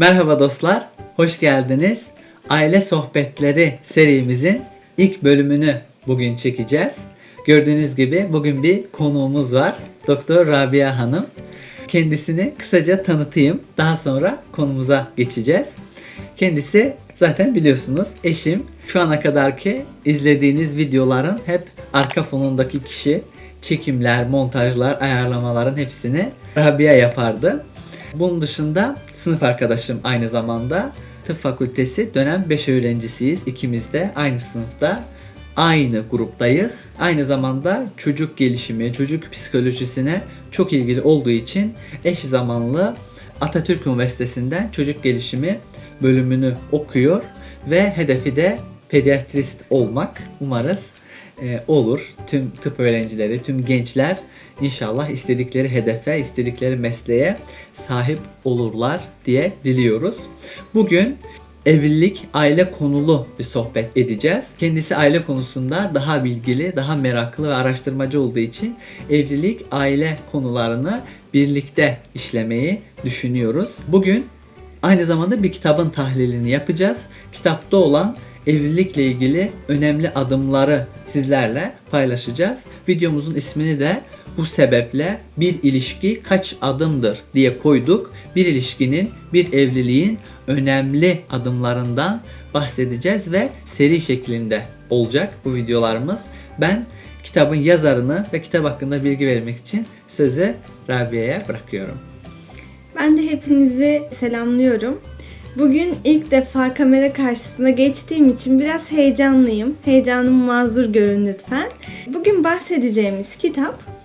Merhaba dostlar, hoş geldiniz. Aile Sohbetleri serimizin ilk bölümünü bugün çekeceğiz. Gördüğünüz gibi bugün bir konuğumuz var. Doktor Rabia Hanım. Kendisini kısaca tanıtayım. Daha sonra konumuza geçeceğiz. Kendisi zaten biliyorsunuz eşim. Şu ana kadarki izlediğiniz videoların hep arka fonundaki kişi çekimler, montajlar, ayarlamaların hepsini Rabia yapardı. Bunun dışında sınıf arkadaşım aynı zamanda. Tıp fakültesi dönem 5 öğrencisiyiz. İkimiz de aynı sınıfta aynı gruptayız. Aynı zamanda çocuk gelişimi, çocuk psikolojisine çok ilgili olduğu için eş zamanlı Atatürk Üniversitesi'nden çocuk gelişimi bölümünü okuyor ve hedefi de pediatrist olmak. Umarız e, olur. Tüm tıp öğrencileri, tüm gençler inşallah istedikleri hedefe, istedikleri mesleğe sahip olurlar diye diliyoruz. Bugün evlilik, aile konulu bir sohbet edeceğiz. Kendisi aile konusunda daha bilgili, daha meraklı ve araştırmacı olduğu için evlilik, aile konularını birlikte işlemeyi düşünüyoruz. Bugün aynı zamanda bir kitabın tahlilini yapacağız. Kitapta olan evlilikle ilgili önemli adımları sizlerle paylaşacağız. Videomuzun ismini de bu sebeple bir ilişki kaç adımdır diye koyduk. Bir ilişkinin, bir evliliğin önemli adımlarından bahsedeceğiz ve seri şeklinde olacak bu videolarımız. Ben kitabın yazarını ve kitap hakkında bilgi vermek için sözü Rabia'ya bırakıyorum. Ben de hepinizi selamlıyorum. Bugün ilk defa kamera karşısına geçtiğim için biraz heyecanlıyım. Heyecanımı mazur görün lütfen. Bugün bahsedeceğimiz kitap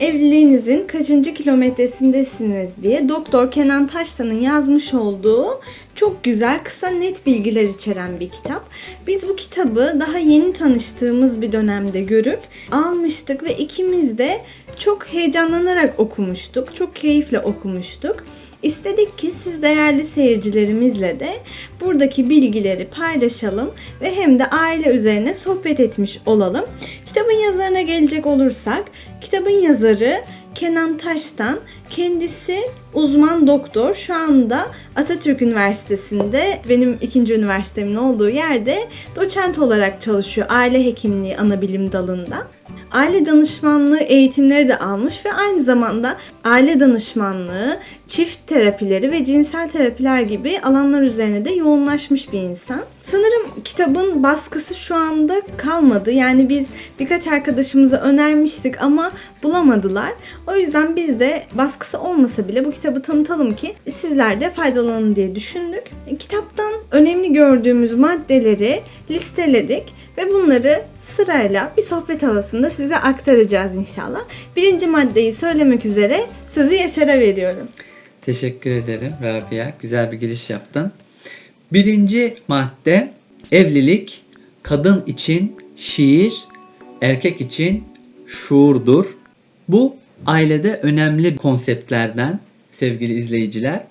Evliliğinizin kaçıncı kilometresindesiniz diye Doktor Kenan Taştan'ın yazmış olduğu çok güzel, kısa, net bilgiler içeren bir kitap. Biz bu kitabı daha yeni tanıştığımız bir dönemde görüp almıştık ve ikimiz de çok heyecanlanarak okumuştuk. Çok keyifle okumuştuk. İstedik ki siz değerli seyircilerimizle de buradaki bilgileri paylaşalım ve hem de aile üzerine sohbet etmiş olalım. Kitabın yazarına gelecek olursak, kitabın yazarı Kenan Taş'tan kendisi uzman doktor. Şu anda Atatürk Üniversitesi'nde benim ikinci üniversitemin olduğu yerde doçent olarak çalışıyor aile hekimliği ana bilim dalında. Aile danışmanlığı eğitimleri de almış ve aynı zamanda aile danışmanlığı, çift terapileri ve cinsel terapiler gibi alanlar üzerine de yoğunlaşmış bir insan. Sanırım kitabın baskısı şu anda kalmadı. Yani biz birkaç arkadaşımıza önermiştik ama bulamadılar. O yüzden biz de baskısı olmasa bile bu kitabı tanıtalım ki sizler de faydalanın diye düşündük. Kitaptan önemli gördüğümüz maddeleri listeledik ve bunları sırayla bir sohbet havasında size aktaracağız inşallah. Birinci maddeyi söylemek üzere sözü Yaşar'a veriyorum. Teşekkür ederim Rabia. Güzel bir giriş yaptın. Birinci madde evlilik kadın için şiir, erkek için şuurdur. Bu ailede önemli konseptlerden sevgili izleyiciler.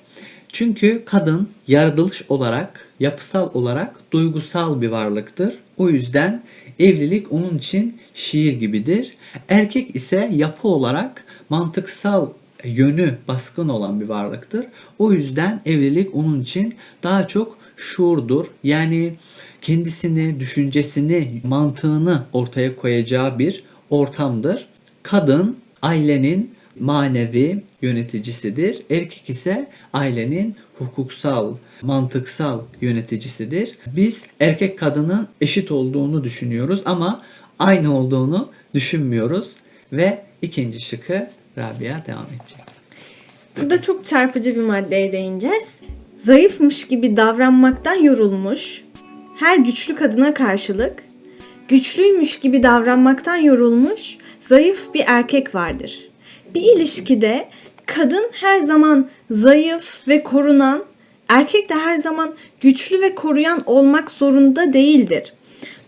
Çünkü kadın yaratılış olarak, yapısal olarak duygusal bir varlıktır. O yüzden evlilik onun için şiir gibidir. Erkek ise yapı olarak mantıksal yönü baskın olan bir varlıktır. O yüzden evlilik onun için daha çok şuurdur. Yani kendisini, düşüncesini, mantığını ortaya koyacağı bir ortamdır. Kadın ailenin manevi yöneticisidir. Erkek ise ailenin hukuksal, mantıksal yöneticisidir. Biz erkek kadının eşit olduğunu düşünüyoruz ama aynı olduğunu düşünmüyoruz ve ikinci şıkı Rabia devam edecek. Burada çok çarpıcı bir maddeye değineceğiz. Zayıfmış gibi davranmaktan yorulmuş, her güçlü kadına karşılık, güçlüymüş gibi davranmaktan yorulmuş, zayıf bir erkek vardır. Bir ilişkide kadın her zaman zayıf ve korunan, erkek de her zaman güçlü ve koruyan olmak zorunda değildir.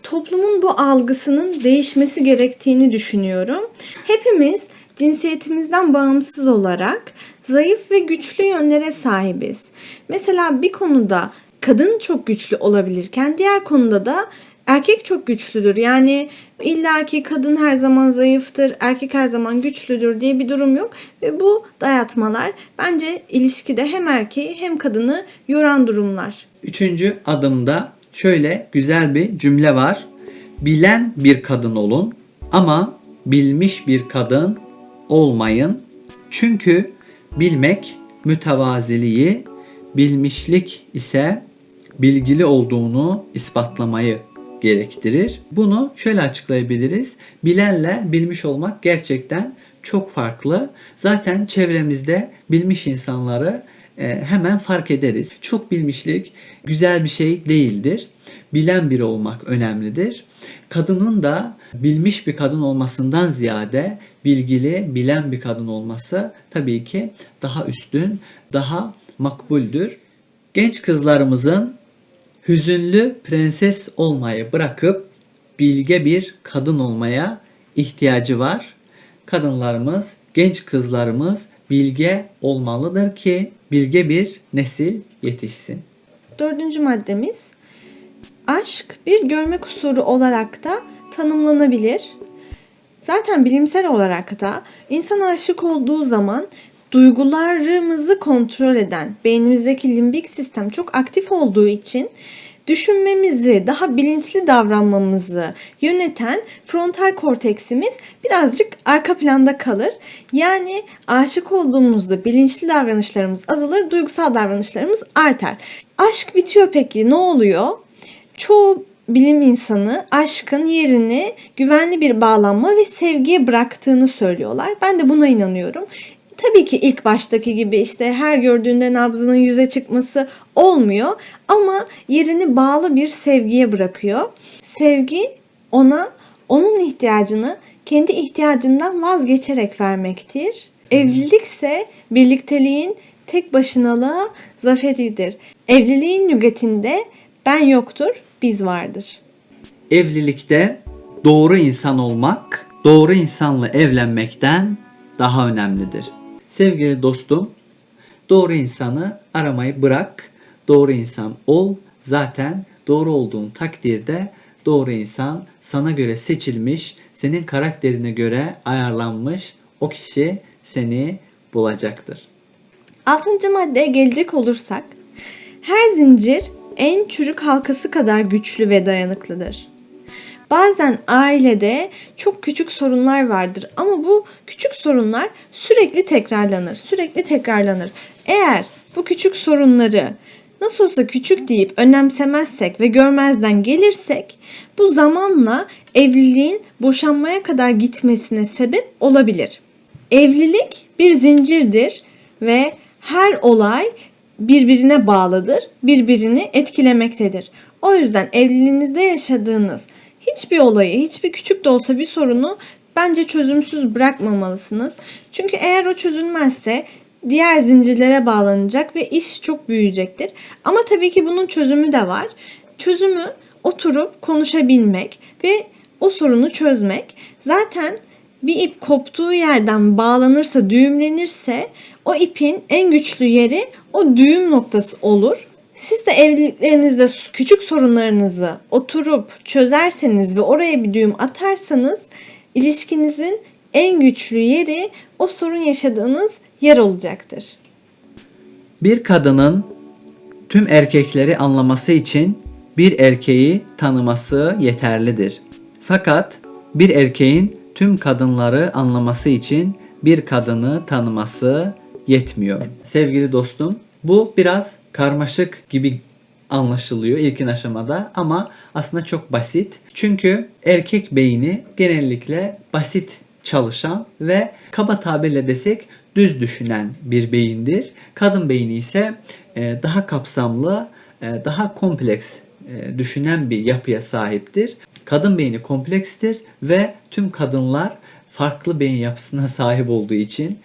Toplumun bu algısının değişmesi gerektiğini düşünüyorum. Hepimiz cinsiyetimizden bağımsız olarak zayıf ve güçlü yönlere sahibiz. Mesela bir konuda kadın çok güçlü olabilirken diğer konuda da erkek çok güçlüdür. Yani illaki kadın her zaman zayıftır, erkek her zaman güçlüdür diye bir durum yok. Ve bu dayatmalar bence ilişkide hem erkeği hem kadını yoran durumlar. Üçüncü adımda şöyle güzel bir cümle var. Bilen bir kadın olun ama bilmiş bir kadın olmayın. Çünkü bilmek mütevaziliği, bilmişlik ise bilgili olduğunu ispatlamayı gerektirir. Bunu şöyle açıklayabiliriz. Bilenle bilmiş olmak gerçekten çok farklı. Zaten çevremizde bilmiş insanları e, hemen fark ederiz. Çok bilmişlik güzel bir şey değildir. Bilen biri olmak önemlidir. Kadının da bilmiş bir kadın olmasından ziyade bilgili, bilen bir kadın olması tabii ki daha üstün, daha makbuldür. Genç kızlarımızın hüzünlü prenses olmayı bırakıp bilge bir kadın olmaya ihtiyacı var. Kadınlarımız, genç kızlarımız bilge olmalıdır ki bilge bir nesil yetişsin. Dördüncü maddemiz aşk bir görme kusuru olarak da tanımlanabilir. Zaten bilimsel olarak da insan aşık olduğu zaman duygularımızı kontrol eden beynimizdeki limbik sistem çok aktif olduğu için düşünmemizi, daha bilinçli davranmamızı yöneten frontal korteksimiz birazcık arka planda kalır. Yani aşık olduğumuzda bilinçli davranışlarımız azalır, duygusal davranışlarımız artar. Aşk bitiyor peki ne oluyor? Çoğu bilim insanı aşkın yerini güvenli bir bağlanma ve sevgiye bıraktığını söylüyorlar. Ben de buna inanıyorum. Tabii ki ilk baştaki gibi işte her gördüğünde nabzının yüze çıkması olmuyor ama yerini bağlı bir sevgiye bırakıyor. Sevgi ona onun ihtiyacını kendi ihtiyacından vazgeçerek vermektir. Evlilikse birlikteliğin tek başınalığa zaferidir. Evliliğin lügatinde ben yoktur, biz vardır. Evlilikte doğru insan olmak, doğru insanla evlenmekten daha önemlidir. Sevgili dostum, doğru insanı aramayı bırak, doğru insan ol. Zaten doğru olduğun takdirde doğru insan sana göre seçilmiş, senin karakterine göre ayarlanmış o kişi seni bulacaktır. Altıncı maddeye gelecek olursak, her zincir en çürük halkası kadar güçlü ve dayanıklıdır. Bazen ailede çok küçük sorunlar vardır ama bu küçük sorunlar sürekli tekrarlanır, sürekli tekrarlanır. Eğer bu küçük sorunları nasıl olsa küçük deyip önemsemezsek ve görmezden gelirsek bu zamanla evliliğin boşanmaya kadar gitmesine sebep olabilir. Evlilik bir zincirdir ve her olay birbirine bağlıdır, birbirini etkilemektedir. O yüzden evliliğinizde yaşadığınız hiçbir olayı, hiçbir küçük de olsa bir sorunu bence çözümsüz bırakmamalısınız. Çünkü eğer o çözülmezse diğer zincirlere bağlanacak ve iş çok büyüyecektir. Ama tabii ki bunun çözümü de var. Çözümü oturup konuşabilmek ve o sorunu çözmek. Zaten bir ip koptuğu yerden bağlanırsa, düğümlenirse o ipin en güçlü yeri o düğüm noktası olur. Siz de evliliklerinizde küçük sorunlarınızı oturup çözerseniz ve oraya bir düğüm atarsanız ilişkinizin en güçlü yeri o sorun yaşadığınız yer olacaktır. Bir kadının tüm erkekleri anlaması için bir erkeği tanıması yeterlidir. Fakat bir erkeğin tüm kadınları anlaması için bir kadını tanıması yetmiyor. Sevgili dostum, bu biraz karmaşık gibi anlaşılıyor ilkin aşamada ama aslında çok basit. Çünkü erkek beyni genellikle basit çalışan ve kaba tabirle desek düz düşünen bir beyindir. Kadın beyni ise e, daha kapsamlı, e, daha kompleks e, düşünen bir yapıya sahiptir. Kadın beyni komplekstir ve tüm kadınlar farklı beyin yapısına sahip olduğu için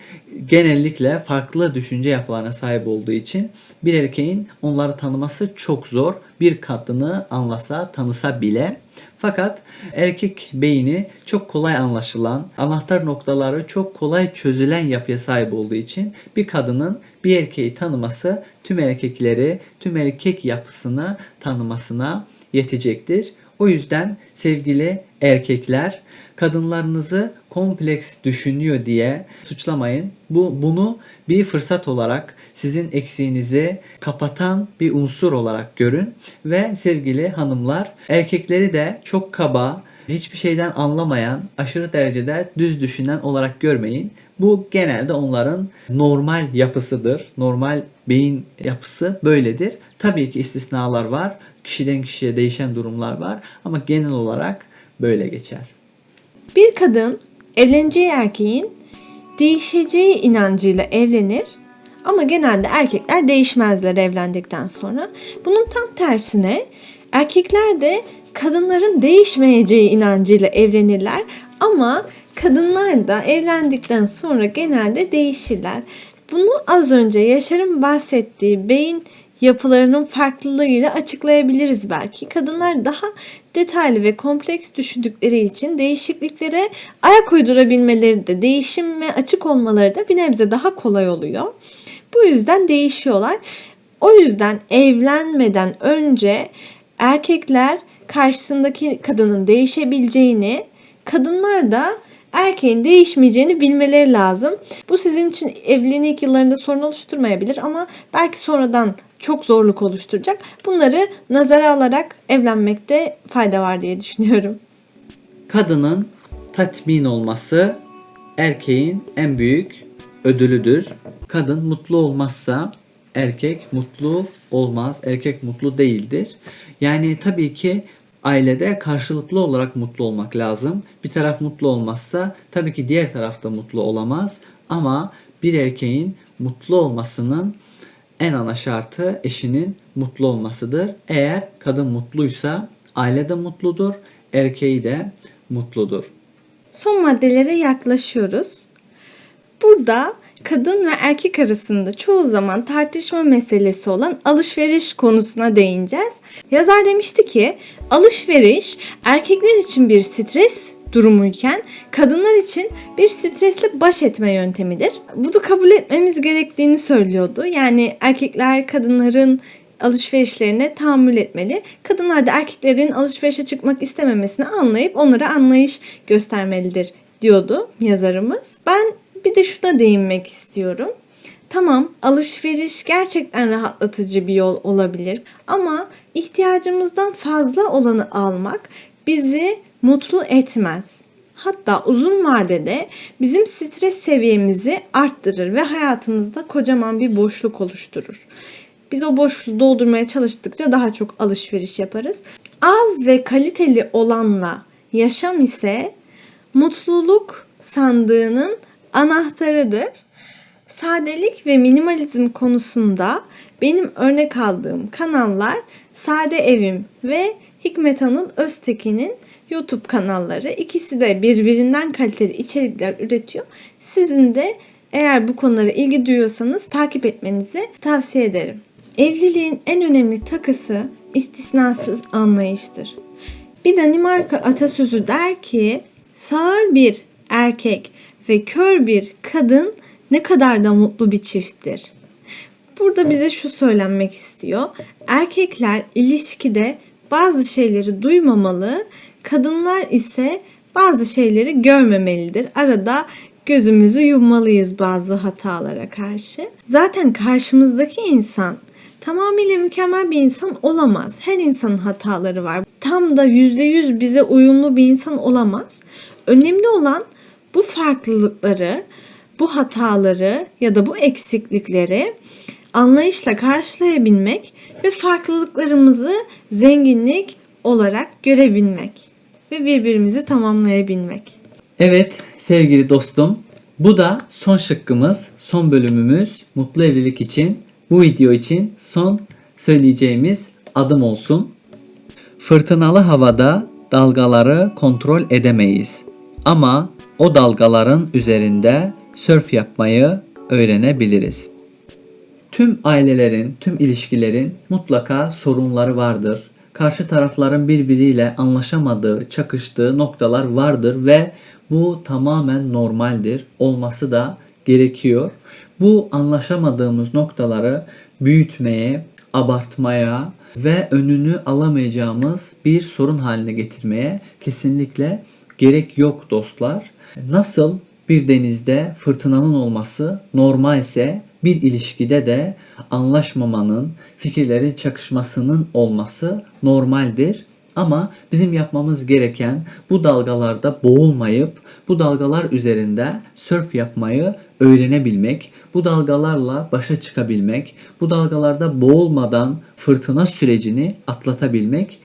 genellikle farklı düşünce yapılarına sahip olduğu için bir erkeğin onları tanıması çok zor. Bir kadını anlasa, tanısa bile. Fakat erkek beyni çok kolay anlaşılan, anahtar noktaları çok kolay çözülen yapıya sahip olduğu için bir kadının bir erkeği tanıması tüm erkekleri, tüm erkek yapısını tanımasına yetecektir. O yüzden sevgili erkekler kadınlarınızı kompleks düşünüyor diye suçlamayın. Bu bunu bir fırsat olarak sizin eksiğinizi kapatan bir unsur olarak görün ve sevgili hanımlar erkekleri de çok kaba, hiçbir şeyden anlamayan, aşırı derecede düz düşünen olarak görmeyin. Bu genelde onların normal yapısıdır. Normal beyin yapısı böyledir. Tabii ki istisnalar var. Kişiden kişiye değişen durumlar var ama genel olarak böyle geçer. Bir kadın evleneceği erkeğin değişeceği inancıyla evlenir ama genelde erkekler değişmezler evlendikten sonra. Bunun tam tersine erkekler de kadınların değişmeyeceği inancıyla evlenirler ama kadınlar da evlendikten sonra genelde değişirler. Bunu az önce Yaşar'ın bahsettiği beyin yapılarının farklılığıyla açıklayabiliriz belki. Kadınlar daha detaylı ve kompleks düşündükleri için değişikliklere ayak uydurabilmeleri de değişime açık olmaları da bir nebze daha kolay oluyor. Bu yüzden değişiyorlar. O yüzden evlenmeden önce erkekler karşısındaki kadının değişebileceğini, kadınlar da erkeğin değişmeyeceğini bilmeleri lazım. Bu sizin için evliliğin ilk yıllarında sorun oluşturmayabilir ama belki sonradan çok zorluk oluşturacak. Bunları nazara alarak evlenmekte fayda var diye düşünüyorum. Kadının tatmin olması erkeğin en büyük ödülüdür. Kadın mutlu olmazsa erkek mutlu olmaz, erkek mutlu değildir. Yani tabii ki ailede karşılıklı olarak mutlu olmak lazım. Bir taraf mutlu olmazsa tabii ki diğer taraf da mutlu olamaz. Ama bir erkeğin mutlu olmasının en ana şartı eşinin mutlu olmasıdır. Eğer kadın mutluysa aile de mutludur, erkeği de mutludur. Son maddelere yaklaşıyoruz. Burada kadın ve erkek arasında çoğu zaman tartışma meselesi olan alışveriş konusuna değineceğiz. Yazar demişti ki alışveriş erkekler için bir stres durumuyken kadınlar için bir stresle baş etme yöntemidir. Bunu kabul etmemiz gerektiğini söylüyordu. Yani erkekler kadınların alışverişlerine tahammül etmeli. Kadınlar da erkeklerin alışverişe çıkmak istememesini anlayıp onlara anlayış göstermelidir diyordu yazarımız. Ben bir de şuna değinmek istiyorum. Tamam alışveriş gerçekten rahatlatıcı bir yol olabilir ama ihtiyacımızdan fazla olanı almak bizi mutlu etmez. Hatta uzun vadede bizim stres seviyemizi arttırır ve hayatımızda kocaman bir boşluk oluşturur. Biz o boşluğu doldurmaya çalıştıkça daha çok alışveriş yaparız. Az ve kaliteli olanla yaşam ise mutluluk sandığının anahtarıdır. Sadelik ve minimalizm konusunda benim örnek aldığım kanallar Sade Evim ve Hikmet Anıl Öztekin'in YouTube kanalları. İkisi de birbirinden kaliteli içerikler üretiyor. Sizin de eğer bu konulara ilgi duyuyorsanız takip etmenizi tavsiye ederim. Evliliğin en önemli takısı istisnasız anlayıştır. Bir Danimarka atasözü der ki sağır bir erkek ve kör bir kadın ne kadar da mutlu bir çifttir. Burada bize şu söylenmek istiyor. Erkekler ilişkide bazı şeyleri duymamalı, kadınlar ise bazı şeyleri görmemelidir. Arada gözümüzü yummalıyız bazı hatalara karşı. Zaten karşımızdaki insan tamamıyla mükemmel bir insan olamaz. Her insanın hataları var. Tam da %100 bize uyumlu bir insan olamaz. Önemli olan bu farklılıkları, bu hataları ya da bu eksiklikleri anlayışla karşılayabilmek ve farklılıklarımızı zenginlik olarak görebilmek ve birbirimizi tamamlayabilmek. Evet sevgili dostum bu da son şıkkımız, son bölümümüz mutlu evlilik için bu video için son söyleyeceğimiz adım olsun. Fırtınalı havada dalgaları kontrol edemeyiz. Ama o dalgaların üzerinde sörf yapmayı öğrenebiliriz. Tüm ailelerin, tüm ilişkilerin mutlaka sorunları vardır. Karşı tarafların birbiriyle anlaşamadığı, çakıştığı noktalar vardır ve bu tamamen normaldir. Olması da gerekiyor. Bu anlaşamadığımız noktaları büyütmeye, abartmaya ve önünü alamayacağımız bir sorun haline getirmeye kesinlikle gerek yok dostlar. Nasıl bir denizde fırtınanın olması normalse bir ilişkide de anlaşmamanın, fikirlerin çakışmasının olması normaldir. Ama bizim yapmamız gereken bu dalgalarda boğulmayıp bu dalgalar üzerinde sörf yapmayı öğrenebilmek, bu dalgalarla başa çıkabilmek, bu dalgalarda boğulmadan fırtına sürecini atlatabilmek.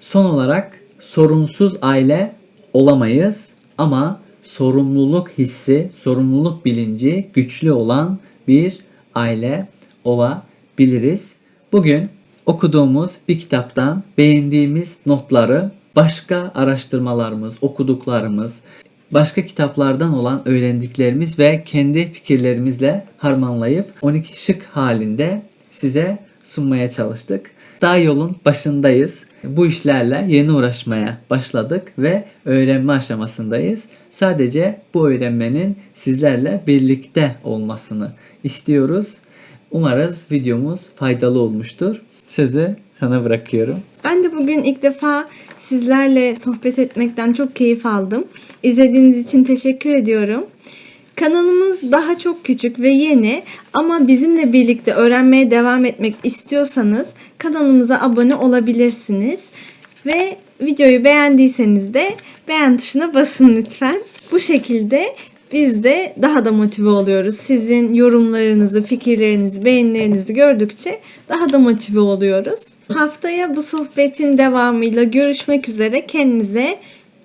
Son olarak sorunsuz aile olamayız ama sorumluluk hissi, sorumluluk bilinci güçlü olan bir aile olabiliriz. Bugün okuduğumuz bir kitaptan beğendiğimiz notları başka araştırmalarımız, okuduklarımız, başka kitaplardan olan öğrendiklerimiz ve kendi fikirlerimizle harmanlayıp 12 şık halinde size sunmaya çalıştık. Daha yolun başındayız. Bu işlerle yeni uğraşmaya başladık ve öğrenme aşamasındayız. Sadece bu öğrenmenin sizlerle birlikte olmasını istiyoruz. Umarız videomuz faydalı olmuştur. Sözü sana bırakıyorum. Ben de bugün ilk defa sizlerle sohbet etmekten çok keyif aldım. İzlediğiniz için teşekkür ediyorum. Kanalımız daha çok küçük ve yeni ama bizimle birlikte öğrenmeye devam etmek istiyorsanız kanalımıza abone olabilirsiniz. Ve videoyu beğendiyseniz de beğen tuşuna basın lütfen. Bu şekilde biz de daha da motive oluyoruz. Sizin yorumlarınızı, fikirlerinizi, beğenilerinizi gördükçe daha da motive oluyoruz. Haftaya bu sohbetin devamıyla görüşmek üzere. Kendinize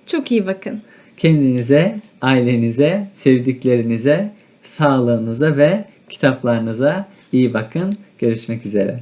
çok iyi bakın. Kendinize, ailenize, sevdiklerinize, sağlığınıza ve kitaplarınıza iyi bakın. Görüşmek üzere.